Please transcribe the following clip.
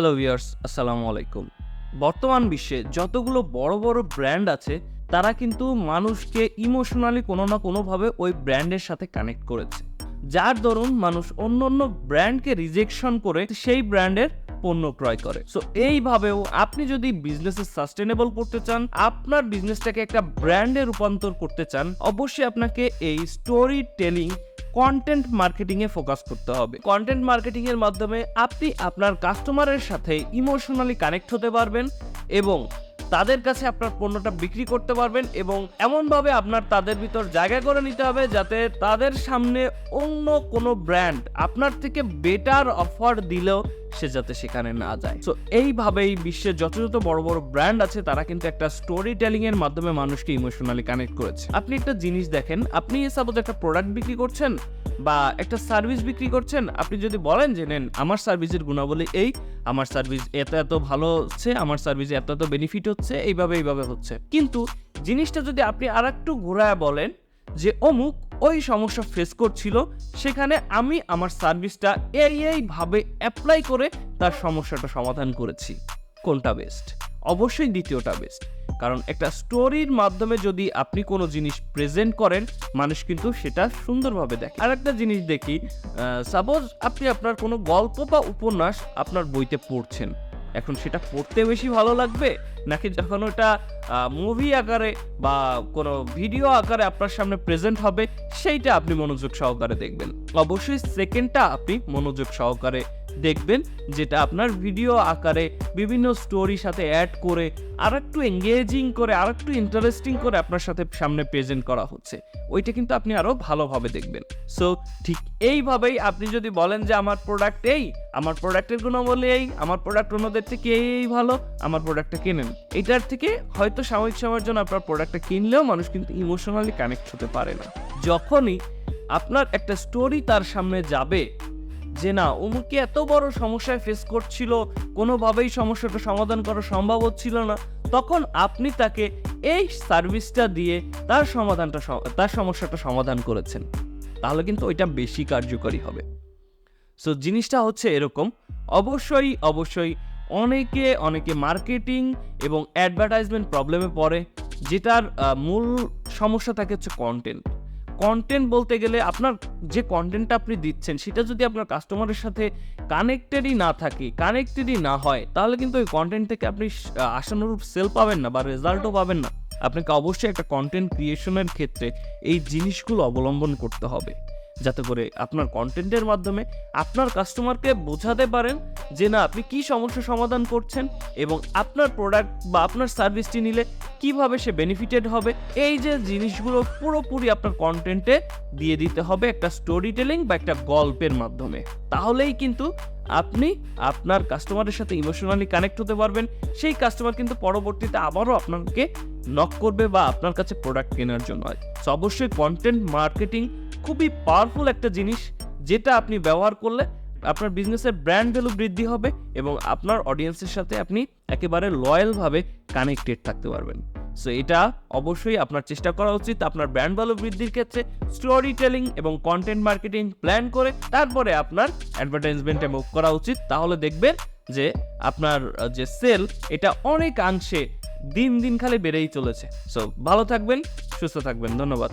Hello viewers আসসালামু আলাইকুম। বর্তমান বিশ্বে যতগুলো বড় বড় ব্র্যান্ড আছে, তারা কিন্তু মানুষকে ইমোশনালি কোনো না কোনোভাবে ওই ব্র্যান্ডের সাথে কানেক্ট করেছে। যার দরুন মানুষ অন্য অন্য ব্র্যান্ডকে রিজেকশন করে সেই ব্র্যান্ডের পণ্য ক্রয় করে। সো এইভাবেও আপনি যদি বিজনেসে সাস্টেনেবল করতে চান, আপনার বিজনেসটাকে একটা ব্র্যান্ডে রূপান্তর করতে চান, অবশ্যই আপনাকে এই স্টোরি টেলিং কন্টেন্ট মার্কেটিংয়ে ফোকাস করতে হবে। কন্টেন্ট মার্কেটিংয়ের মাধ্যমে আপনি আপনার কাস্টমারের সাথে ইমোশনালি কানেক্ট হতে পারবেন এবং তাদের কাছে আপনার পণ্যটা বিক্রি করতে পারবেন এবং এমনভাবে আপনার তাদের ভিতর জায়গা করে নিতে হবে যাতে তাদের সামনে অন্য কোনো ব্র্যান্ড আপনার থেকে বেটার অফার দিলেও সে যাতে সেখানে না যায়। সো এইভাবেই বিশ্বের যত বড় বড় ব্র্যান্ড আছে, তারা কিন্তু একটা স্টোরি টেলিং এর মাধ্যমে মানুষকে ইমোশনালি কানেক্ট করেছে। আপনি একটা জিনিস দেখেন, আপনি সাপোজ একটা প্রোডাক্ট বিক্রি করছেন বা একটা সার্ভিস বিক্রি করছেন, আপনি যদি বলেন যে, নেন, আমার সার্ভিসের গুণাবলী এই, আমার সার্ভিস এত এত ভালো হচ্ছে, আমার সার্ভিসে এত এত বেনিফিট হচ্ছে, এইভাবে এইভাবে হচ্ছে। কিন্তু জিনিসটা যদি আপনি আর একটু ঘোরায় বলেন যে, অমুক ওই সমস্যা ফেস করছিল, সেখানে আমি আমার সার্ভিসটা এই এইভাবে অ্যাপ্লাই করে তার সমস্যাটা সমাধান করেছি। কোনটা বেস্ট অবশ্যই দ্বিতীয়টা বেস্ট কারণ একটা স্টোরির মাধ্যমে যদি আপনি কোনো জিনিস প্রেজেন্ট করেন, মানুষ কিন্তু সেটা সুন্দরভাবে দেখে। আর একটা জিনিস দেখি সাপোজ আপনি আপনার কোনো গল্প বা উপন্যাস আপনার বইতে পড়ছেন এখন সেটা পড়তে বেশি ভালো লাগবে? নাকি যখন ওটা মুভি আকারে বা কোনো ভিডিও আকারে আপনার সামনে প্রেজেন্ট হবে, সেইটা আপনি মনোযোগ সহকারে দেখবেন। অবশ্যই সেকেন্ডটা আপনি মনোযোগ সহকারে দেখবেন, যেটা আপনার ভিডিও আকারে বিভিন্ন স্টোরির সাথে অ্যাড করে আর একটু এঙ্গেজিং করে আর একটু ইন্টারেস্টিং করে আপনার সাথে সামনে প্রেজেন্ট করা হচ্ছে। ওইটা কিন্তু আপনি আরও ভালোভাবে দেখবেন। সো ঠিক এইভাবেই আপনি যদি বলেন যে, আমার প্রোডাক্ট এই, আমার প্রোডাক্টের গুণাবলী এই, আমার প্রোডাক্ট অন্যদের থেকে এই ভালো, আমার প্রোডাক্টটা কেনেন? এটার থেকে হয়তো সাময়িক সময়ের জন্য আপনার প্রোডাক্টটা কিনলেও মানুষ কিন্তু ইমোশনালি কানেক্ট হতে পারে না। যখনই আপনার একটা স্টোরি তার সামনে যাবে যে না অমুকে এত বড় সমস্যায় ফেস করছিল, কোনোভাবেই সমস্যাটা সমাধান করা সম্ভব হচ্ছিল না, তখন আপনি তাকে এই সার্ভিসটা দিয়ে তার সমাধানটা তার সমস্যাটা সমাধান করেছেন। তাহলে কিন্তু ওইটা বেশি কার্যকরী হবে। সো জিনিসটা হচ্ছে এরকম। অবশ্যই অবশ্যই অনেকে অনেকে মার্কেটিং এবং অ্যাডভার্টাইজমেন্ট প্রবলেমে পড়ে, যেটার মূল সমস্যা থাকে হচ্ছে কন্টেন্ট কন্টেন্ট বলতে গেলে আপনার যে কন্টেন্টটা আপনি দিচ্ছেন, সেটা যদি আপনার কাস্টমারের সাথে কানেক্টেডই না থাকে কানেক্টেডই না হয়, তাহলে কিন্তু ওই কন্টেন্ট থেকে আপনি আশানুরূপ সেল পাবেন না বা রেজাল্টও পাবেন না। আপনাকে অবশ্যই একটা কন্টেন্ট ক্রিয়েশনের ক্ষেত্রে এই জিনিসগুলো অবলম্বন করতে হবে। যাতে করে আপনার কন্টেন্টের মাধ্যমে আপনার কাস্টমারকে বোঝাতে পারেন যে না, আপনি কি সমস্যা সমাধান করছেন এবং আপনার প্রোডাক্ট বা আপনার সার্ভিসটি নিলে কীভাবে সে বেনিফিটেড হবে। এই যে জিনিসগুলো পুরোপুরি আপনার কন্টেন্টে দিয়ে দিতে হবে একটা স্টোরি টেলিং বা একটা গল্পের মাধ্যমে। তাহলেই কিন্তু আপনি আপনার কাস্টমারের সাথে ইমোশনালি কানেক্ট হতে পারবেন। সেই কাস্টমার কিন্তু পরবর্তীতে আবারও আপনাকে নক করবে বা আপনার কাছে প্রোডাক্ট কেনার জন্য। অবশ্যই কন্টেন্ট মার্কেটিং খুবই পাওয়ারফুল একটা জিনিস যেটা আপনি ব্যবহার করলে আপনার বিজনেসের ব্র্যান্ড ভ্যালু বৃদ্ধি হবে এবং আপনার অডিয়েন্সের সাথে আপনি একেবারে লয়ালভাবে কানেক্টেড থাকতে পারবেন। সো এটা অবশ্যই আপনার চেষ্টা করা উচিত আপনার ব্র্যান্ড ভ্যালু বৃদ্ধির ক্ষেত্রে স্টোরি টেলিং এবং কন্টেন্ট মার্কেটিং প্ল্যান করে তারপরে আপনার অ্যাডভার্টাইজমেন্টে মুভ করা উচিত। তাহলে দেখবেন যে আপনার যে সেল এটা অনেকাংশে দিন দিন খালি বেড়েই চলেছে। সো ভালো থাকবেন, সুস্থ থাকবেন। ধন্যবাদ।